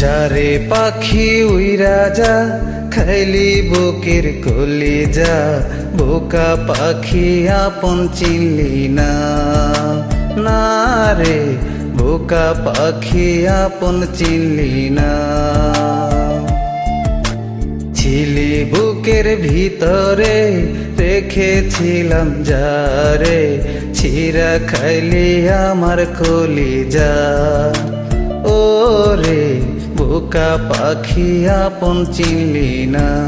যারে পাখি উইরা যা খাইলি বুকের কলি যা বোকা পাখি আপন চিনলি না। না রে, বোকা পাখি আপন চিনলি না। ছিলি বুকের ভিতরে, রেখেছিলাম যারে। ছিরা খাইলি আমার কলি যা ও রে বোকা পাখি আপন চিনলি না।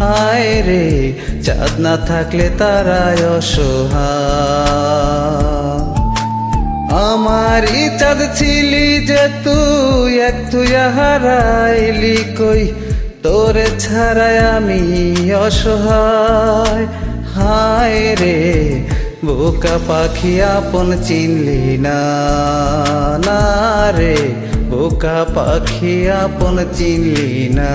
হায় রে, চাঁদ না থাকলে তারাই অসহায়। আমারই চাঁদ ছিলি যে তুই এক তুই হারাইলি কই, তোরে ছাড়াই আমি অসহায়। হায় রে, বোকা পাখি আপন চিনলি না না রে, বোকা পাখি আপন চিনলি না।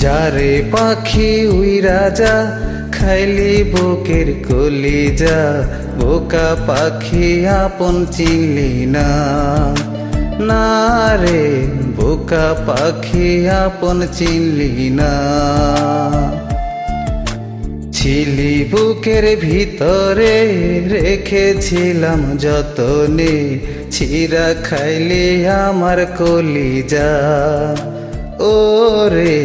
যারে পাখি উইরা যা খাইলি বুকের কলি যা বোকা পাখি আপন চিনলি না। না রে, বোকা পাখি আপন চিনলি না। ছিলি বুকের ভিতরে, রেখেছিলাম যতনে। ছিরা খাইলে আমার কলিজা। ও রে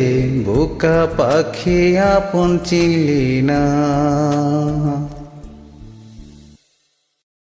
বোকা পাখি আপন চিলি না।